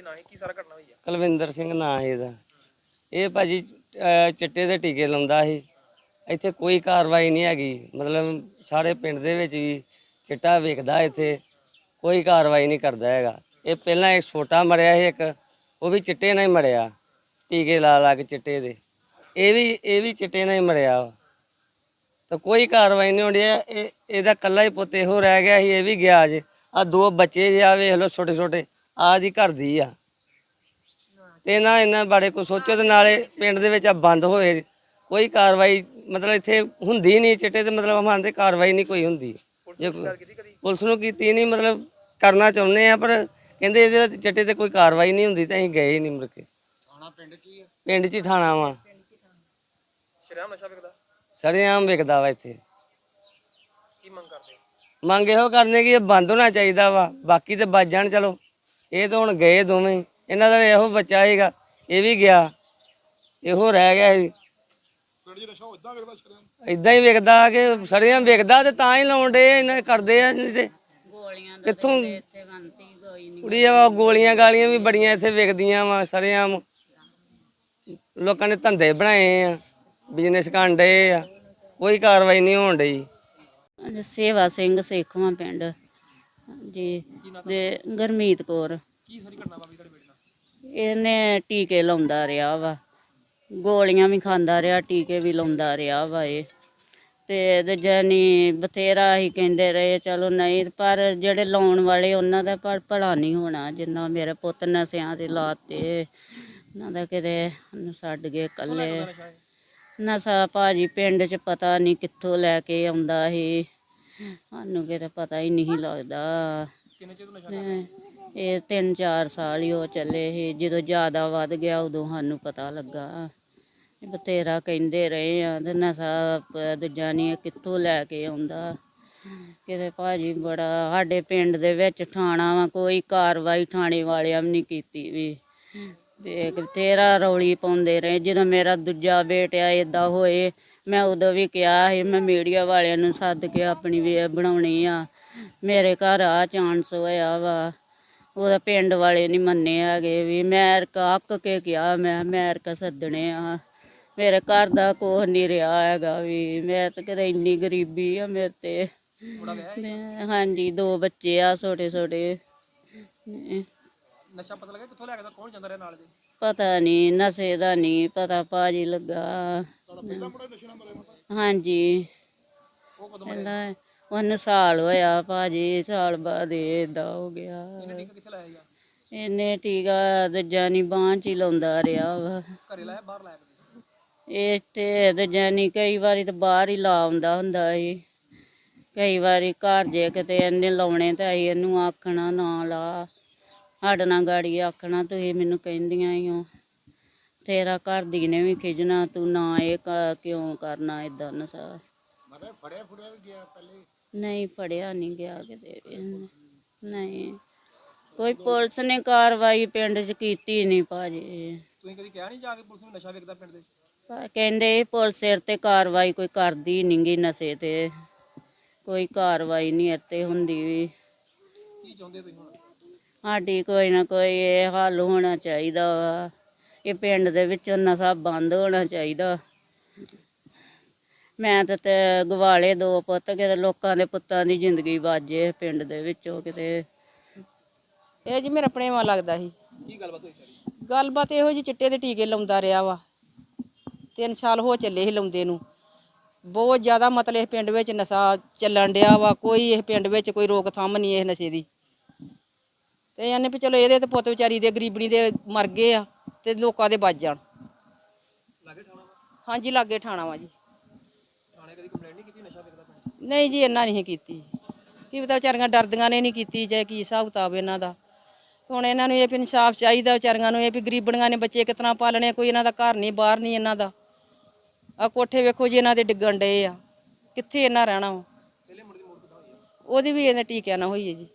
ਕੀ ਨਾਂ ਹੈ? ਕੀ ਸਾਰਾ ਘਟਨਾ ਹੋਈ ਆ? ਕੁਲਵਿੰਦਰ ਸਿੰਘ ਨਾਂ ਹੈ ਇਹਦਾ। ਇਹ ਭਾਜੀ ਅਹ, ਚਿੱਟੇ ਦੇ ਟੀਕੇ ਲਾਉਂਦਾ ਸੀ। ਇੱਥੇ ਕੋਈ ਕਾਰਵਾਈ ਨਹੀਂ ਹੈਗੀ। ਮਤਲਬ ਸਾਰੇ ਪਿੰਡ ਦੇ ਵਿੱਚ ਵੀ ਚਿੱਟਾ ਵੇਖਦਾ ਇੱਥੇ। ਕੋਈ ਕਾਰਵਾਈ ਨਹੀਂ ਕਰਦਾ ਹੈਗਾ। ਇਹ ਪਹਿਲਾਂ ਇੱਕ ਛੋਟਾ ਮਰਿਆ ਸੀ ਇੱਕ। ਉਹ ਵੀ ਚਿੱਟੇ ਨਾਲ ਹੀ ਮਰਿਆ। ਟੀਕੇ ਲਾ ਲਾ ਕੇ ਚਿੱਟੇ ਦੇ। ਇਹ ਵੀ ਇਹ ਵੀ ਚਿੱਟੇ ਨਾਲ ਹੀ ਮਰਿਆ ਵਾ। ਤਾਂ ਕੋਈ ਕਾਰਵਾਈ ਨਹੀਂ ਹੁੰਦੀ। ਇਹ ਇਹਦਾ ਕੱਲਾ ਹੀ ਪੁੱਤ ਇਹੋ ਰਹਿ ਗਿਆ ਸੀ। ਇਹ ਵੀ ਗਿਆ ਜੇ। ਆ ਦੋ ਬੱਚੇ ਜੇ ਆ ਵੇਖ ਲਓ ਛੋਟੇ ਛੋਟੇ ਆ ਦੀ ਘਰ ਦੀ ਆ। ਤੇ ਨਾ ਇਹਨਾਂ ਬਾਰੇ ਕੋਈ ਸੋਚੋ ਤੇ ਨਾਲੇ ਪਿੰਡ ਦੇ ਵਿੱਚ ਆ ਬੰਦ ਹੋਏ। ਕੋਈ ਕਾਰਵਾਈ ਮਤਲਬ ਇੱਥੇ ਹੁੰਦੀ ਨਹੀਂ ਚਿੱਟੇ ਤੇ ਮਤਲਬ ਮੰਨਦੇ ਕਾਰਵਾਈ ਨਹੀਂ ਕੋਈ ਹੁੰਦੀ। ਜੇ ਪੁਲਿਸ ਨੂੰ ਕੀਤੀ ਨਹੀਂ ਮਤਲਬ ਕਰਨਾ ਚਾਹੁੰਦੇ ਆ ਪਰ ਕਹਿੰਦੇ ਇਹਦੇ ਵਿੱਚ ਚਿੱਟੇ ਤੇ ਕੋਈ ਕਾਰਵਾਈ ਨਹੀਂ ਹੁੰਦੀ ਤਾਂ ਅਸੀਂ ਗਏ ਹੀ ਨਹੀਂ ਮੁੜ ਕੇ। ਥਾਣਾ ਪਿੰਡ 'ਚ ਹੀ ਆ? ਪਿੰਡ 'ਚ ਹੀ ਥਾਣਾ ਵਾ। ਸ਼ਰਿਆਮ ਨਸ਼ਾ ਵਿਕਦਾ? ਸਰੇਆਮ ਵਿਕਦਾ ਵਾ ਇੱਥੇ। ਕੀ ਮੰਗ ਕਰਦੇ ਮੰਗ ਇਹੋ ਕਰਨੇ ਕਿ ਇਹ ਬੰਦ ਹੋਣਾ ਚਾਹੀਦਾ ਵਾ ਬਾਕੀ ਤੇ ਬਚ ਜਾਣ ਚਲੋ। ਇਹ ਤਾਂ ਹੁਣ ਗਏ ਦੋਵੇਂ। ਇਹਨਾਂ ਦਾ ਇਹੋ ਬੱਚਾ ਸੀਗਾ ਇਹ ਵੀ ਗਿਆ ਇਹੋ ਰਹਿ ਗਿਆ ਸੀ। ਪਿੰਡ 'ਚ ਨਸ਼ਾ ਇਦਾਂ ਵੇਖਦਾ ਸ਼ਰਿਆਮ ਇਦਾਂ ਹੀ ਵਿਕਦਾ ਕਿ ਸੜੀਆਂ ਵਿਕਦਾ ਤੇ ਤਾਂ ਹੀ ਲਾਉਂਦੇ ਇਹਨਾਂ ਕਰਦੇ ਆ ਨਹੀਂ ਤੇ। ਗੋਲੀਆਂ ਦਾ ਕਿੱਥੋਂ? ਇੱਥੇ ਬੰਤੀ ਕੋਈ ਨਹੀਂ ਕੁੜੀ ਆ ਗੋਲੀਆਂ ਗਾਲੀਆਂ ਵੀ ਬੜੀਆਂ ਇੱਥੇ ਵਿਕਦੀਆਂ ਵਾ ਸੜੀਆਂ ਲੋਕਾਂ ਨੇ ਧੰਦੇ ਬਣਾਏ ਆ ਬਿਜ਼ਨਸ ਕਾਂਡੇ ਆ ਕੋਈ ਕਾਰਵਾਈ ਨਹੀਂ ਹੋਣ ਡਈ। ਅੱਜ ਸੇਵਾ ਸਿੰਘ ਸੇਖਵਾਂ ਪਿੰਡ ਜੀ ਦੇ ਗਰਮੀਤ ਕੌਰ। ਕੀ ਸਾਰੀ ਘਟਨਾ ਵਾਪਰੀ? ਤੁਹਾਡੇ ਬੇਟੇ ਨਾਲ ਇਹਨੇ ਟੀਕੇ ਲਾਉਂਦਾ ਰਿਹਾ ਵਾ। ਗੋਲੀਆਂ ਵੀ ਖਾਂਦਾ ਰਿਹਾ, ਟੀਕੇ ਵੀ ਲਾਉਂਦਾ ਰਿਹਾ ਵਾ ਇਹ। ਤੇ ਦੂਜਾ ਨੀ ਬਥੇਰਾ ਹੀ ਕਹਿੰਦੇ ਰਹੇ, ਚਲੋ ਨਹੀਂ, ਪਰ ਜਿਹੜੇ ਲਾਉਣ ਵਾਲੇ ਉਹਨਾਂ ਦਾ ਪਰ ਭਲਾ ਨਹੀਂ ਹੋਣਾ, ਜਿੰਨਾ ਮੇਰੇ ਪੁੱਤ ਨਸਿਆਂ ਤੇ ਲਾਤੇ ਉਹਨਾਂ ਦਾ ਕਿਤੇ ਛੱਡ ਗਏ ਕੱਲੇ ਨਸ਼ਾ ਭਾਜੀ ਪਿੰਡ 'ਚ ਪਤਾ ਨਹੀਂ ਕਿੱਥੋਂ ਲੈ ਕੇ ਆਉਂਦਾ ਸੀ। ਸਾਨੂੰ ਕਿਤੇ ਪਤਾ ਹੀ ਨਹੀਂ ਲੱਗਦਾ। ਕਿੰਨੇ ਚਿਰ ਨਸ਼ਾ ਇਹ ਤਿੰਨ ਚਾਰ ਸਾਲ ਹੀ ਉਹ ਚੱਲੇ ਸੀ। ਜਦੋਂ ਜ਼ਿਆਦਾ ਵੱਧ ਗਿਆ, ਉਦੋਂ ਸਾਨੂੰ ਪਤਾ ਲੱਗਾ। ਇਹ ਬਥੇਰਾ ਕਹਿੰਦੇ ਰਹੇ ਆ, ਤੇ ਨਸ਼ਾ ਦੂਜਾ ਨਹੀਂ ਕਿੱਥੋਂ ਲੈ ਕੇ ਆਉਂਦਾ। ਕਿਤੇ ਭਾਜੀ ਬੜਾ, ਸਾਡੇ ਪਿੰਡ ਦੇ ਵਿੱਚ ਥਾਣਾ ਵਾ, ਕੋਈ ਕਾਰਵਾਈ ਥਾਣੇ ਵਾਲਿਆਂ ਵੀ ਨਹੀਂ ਕੀਤੀ ਵੀ। ਤੇ ਬਥੇਰਾ ਰੌਲੀ ਪਾਉਂਦੇ ਰਹੇ। ਜਦੋਂ ਮੇਰਾ ਦੂਜਾ ਬੇਟਾ ਇਦਾਂ ਹੋਏ, ਮੈਂ ਉਦੋਂ ਵੀ ਕਿਹਾ ਸੀ, ਮੈਂ ਮੀਡੀਆ ਵਾਲਿਆਂ ਨੂੰ ਸੱਦ ਕੇ ਆਪਣੀ ਵੇ ਬਣਾਉਣੀ ਆ। ਮੇਰੇ ਘਰ ਆ ਚਾਂਸ ਹੋਇਆ ਵਾ। ਉਹਦਾ ਪਿੰਡ ਵਾਲੇ ਨਹੀਂ ਮੰਨੇ ਹੈਗੇ ਵੀ ਮੈਂ ਅੱਕ ਕੇ ਕਿਹਾ ਮੈਂ ਅਮਰੀਕਾ ਸੱਦਣੇ ਆ। ਮੇਰੇ ਘਰ ਦਾ ਕੁਛ ਨਹੀਂ ਰਿਹਾ ਹੈਗਾ ਵੀ ਮੈਂ ਤਾਂ ਕਿਤੇ ਇੰਨੀ ਗਰੀਬੀ ਆ ਮੇਰੇ ਤੇ। ਤੇ ਹਾਂਜੀ ਦੋ ਬੱਚੇ ਆ ਛੋਟੇ ਛੋਟੇ। ਨਸ਼ਾ ਪਤਾ ਲੱਗਾ ਕਿੱਥੋਂ ਲੈ ਕੇ ਆਉਂਦਾ ਕੌਣ ਜਾਂਦਾ ਰਿਹਾ ਨਾਲ ਦੇ ਪਤਾ ਨਹੀਂ ਨਸ਼ੇ ਦਾ ਨਹੀਂ ਪਤਾ ਭਾਜੀ ਲੱਗਾ। ਹਾਂਜੀ। ਉਹ ਕਦੋਂ ਪਹਿਲਾਂ ਉਹਨੂੰ ਸਾਲ ਹੋਇਆ ਭਾਜੀ ਸਾਲ ਬਾਅਦ ਏਦਾਂ ਹੋ ਗਿਆ। ਇਹਨੇ ਟੀਕਾ ਕਿੱਥੇ ਲਾਇਆ ਸੀਗਾ? ਇਹਨੇ ਟੀਕਾ ਦੂਜਾ ਨਹੀਂ ਬਾਂਹ ਚ ਹੀ ਲਾਉਂਦਾ ਰਿਹਾ ਵਾ। ਘਰੇ ਲਾਇਆ ਬਾਹਰ ਲਾਇਆ? ਇਹ ਤੇ ਦੂਜਾ ਨਹੀਂ ਕਈ ਵਾਰੀ ਤਾਂ ਬਾਹਰ ਹੀ ਲਾ ਆਉਂਦਾ ਹੁੰਦਾ ਸੀ। ਕਈ ਵਾਰੀ ਘਰ ਜੇ ਕਿਤੇ ਇਹਨੇ ਲਾਉਣੇ ਤਾਂ ਅਸੀਂ ਇਹਨੂੰ ਆਖਣਾ ਨਾ ਲਾ। ਸਾਡੇ ਨਾਲ ਗਾੜੀ ਆਖਣਾ ਤੁਸੀਂ ਮੈਨੂੰ ਕਹਿੰਦੀਆਂ ਹੀ ਹੋ ਤੇਰਾ ਘਰ ਦੀ ਨੇ ਵੀ ਖਿਜਣਾ ਤੂੰ ਨਾ ਇਹ ਕ- ਕਿਉਂ ਕਰਨਾ ਇਦਾਂ ਨਸ਼ਾ? ਮਤਲਬ ਫੜਿਆ ਫੁੜਿਆ ਵੀ ਗਿਆ ਪਹਿਲੇ। ਨਹੀਂ ਫੜਿਆ ਨਹੀਂ ਗਿਆ ਕਿਤੇ ਵੀ ਇਹਨੇ। ਨਹੀਂ। ਕੋਈ ਪੁਲਿਸ ਨੇ ਕਾਰਵਾਈ ਪਿੰਡ 'ਚ ਕੀਤੀ ਨਹੀਂ ਭਾਜੀ। ਤੁਸੀਂ ਕਦੀ ਕਿਹਾ ਨਹੀਂ ਜਾ ਕੇ ਪੁਲਿਸ ਨੂੰ ਨਸ਼ਾ ਵਿਕਦਾ ਪਿੰਡ ਦੇ? ਪਰ ਕਹਿੰਦੇ ਪੁਲਿਸ ਸਿਰ ਤੇ ਕਾਰਵਾਈ ਕੋਈ ਕਰਦੀ ਨੀ ਗੀ ਨਸ਼ੇ ਤੇ। ਕੋਈ ਕਾਰਵਾਈ ਨਹੀਂ ਇੱਥੇ ਹੁੰਦੀ ਵੀ। ਕੀ ਚਾਹੁੰਦੇ ਤੁਸੀਂ ਹੁਣ? ਸਾਡੀ ਕੋਈ ਨਾ ਕੋਈ ਇਹ ਹੱਲ ਹੋਣਾ ਚਾਹੀਦਾ ਵਾ। ਇਹ ਪਿੰਡ ਦੇ ਵਿੱਚੋਂ ਨਸ਼ਾ ਬੰਦ ਹੋਣਾ ਚਾਹੀਦਾ। ਮੈਂ ਤਾਂ ਤੇ ਗਵਾਲੇ ਦੋ ਪੁੱਤ ਕਿਤੇ ਲੋਕਾਂ ਦੇ ਪੁੱਤਾਂ ਦੀ ਜ਼ਿੰਦਗੀ ਬਾਜੇ ਪਿੰਡ ਦੇ ਵਿੱਚੋਂ ਕਿਤੇ। ਇਹ ਜੀ ਮੇਰਾ ਪ੍ਰੇਮਾ ਲੱਗਦਾ ਸੀ। ਕੀ ਗੱਲਬਾਤ ਹੋਈ ਸਾਰੀ? ਗੱਲਬਾਤ ਇਹੋ ਜੀ ਚਿੱਟੇ ਦੇ ਟੀਕੇ ਲਾਉਂਦਾ ਰਿਹਾ ਵਾ। ਤਿੰਨ ਸਾਲ ਹੋ ਚੱਲੇ ਸੀ ਲਾਉਂਦੇ ਨੂੰ। ਬਹੁਤ ਜ਼ਿਆਦਾ ਮਤਲਬ ਇਹ ਪਿੰਡ ਵਿੱਚ ਨਸ਼ਾ ਚੱਲਣ ਡਿਆ ਵਾ। ਕੋਈ ਇਹ ਪਿੰਡ ਵਿੱਚ ਕੋਈ ਰੋਕਥਾਮ ਨਹੀਂ ਇਹ ਨਸ਼ੇ ਦੀ। ਤੇ ਇਹਨੇ ਵੀ ਚਲੋ ਇਹਦੇ ਤੇ ਪੁੱਤ ਵਿਚਾਰੀ ਦੇ ਗਰੀਬਣੀ ਦੇ ਮਰ ਗਏ ਆ ਤੇ ਲੋਕਾਂ ਦੇ ਬਚ ਜਾਣ। ਲਾਗੇ ਠਾਣਾ ਵਾ? ਹਾਂਜੀ ਲਾਗੇ ਠਾਣਾ ਵਾ ਜੀ ਥਾਣੇ ਕਦੀ ਕੰਪਲੇਂਟ ਨਹੀਂ ਕੀਤੀ ਨਸ਼ਾ ਵਿਕਦਾ ਪਿੰਡ 'ਚ? ਨਹੀਂ ਜੀ ਇਹਨਾਂ ਨਹੀਂ ਕੀਤੀ। ਕੀ ਪਤਾ ਵਿਚਾਰੀਆਂ ਡਰਦੀਆਂ ਨੇ, ਨਹੀਂ ਕੀਤੀ ਜਾਂ ਕੀ ਹਿਸਾਬ ਕਿਤਾਬ ਇਹਨਾਂ ਦਾ। ਹੁਣ ਇਹਨਾਂ ਨੂੰ ਇਹ ਵੀ ਇਨਸਾਫ ਚਾਹੀਦਾ ਵਿਚਾਰੀਆਂ ਨੂੰ, ਇਹ ਵੀ ਗਰੀਬਣੀਆਂ ਨੇ ਬੱਚੇ ਕਿਤਨਾ ਪਾਲਣੇ, ਕੋਈ ਇਹਨਾਂ ਦਾ ਘਰ ਨਹੀਂ, ਬਾਹਰ ਨਹੀਂ ਇਹਨਾਂ ਦਾ। ਆ ਕੋਠੇ ਵੇਖੋ ਜੀ, ਇਹਨਾਂ ਦੇ ਡਿੱਗਣ ਡਏ ਆ। ਕਿੱਥੇ ਇਹਨਾਂ ਰਹਿਣਾ ਵਾ? ਉਹਦੀ ਵੀ ਇਹਨੇ ਟੀਕਿਆ ਨਾ ਹੋਈ ਹੈ ਜੀ।